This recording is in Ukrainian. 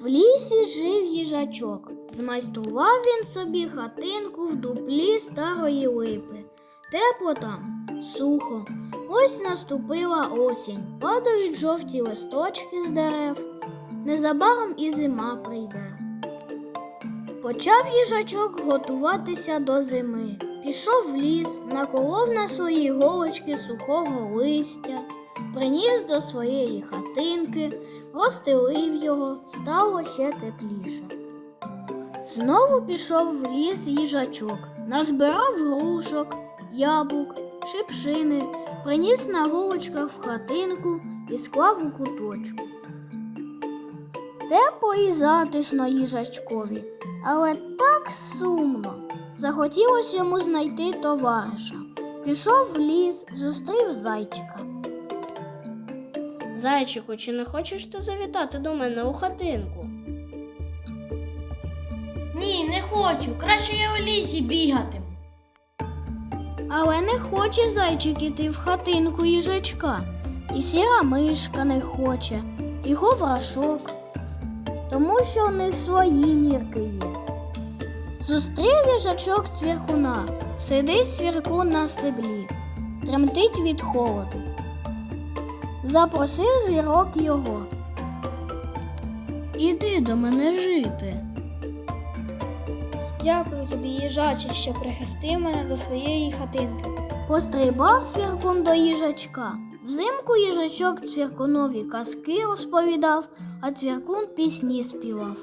В лісі жив їжачок. Змайстрував він собі хатинку в дуплі старої липи. Тепло там, сухо. Ось наступила осінь, падають жовті листочки з дерев. Незабаром і зима прийде. Почав їжачок готуватися до зими. Пішов в ліс, наколов на свої голочки сухого листя, приніс до своєї хатинки, розстелив його, стало ще тепліше. Знову пішов в ліс їжачок, назбирав грушок, яблук, шипшини, приніс на голочках в хатинку і склав у куточку. Тепло і затишно їжачкові, але так сумно. Захотілося йому знайти товариша. Пішов в ліс, зустрів зайчика. Зайчику, чи не хочеш ти завітати до мене у хатинку? Ні, не хочу. Краще я у лісі бігатиму. Але не хоче зайчик іти в хатинку їжачка, і сіра мишка не хоче, і говрашок, тому що у них свої нірки є. Зустрів їжачок цвіркуна, сидить цвіркун на стеблі, тремтить від холоду. Запросив звірок його. Іди до мене жити. Дякую тобі, їжаче, що прихистив мене до своєї хатинки. Пострибав свіркун до їжачка. Взимку їжачок цвіркунові казки розповідав, а цвіркун пісні співав.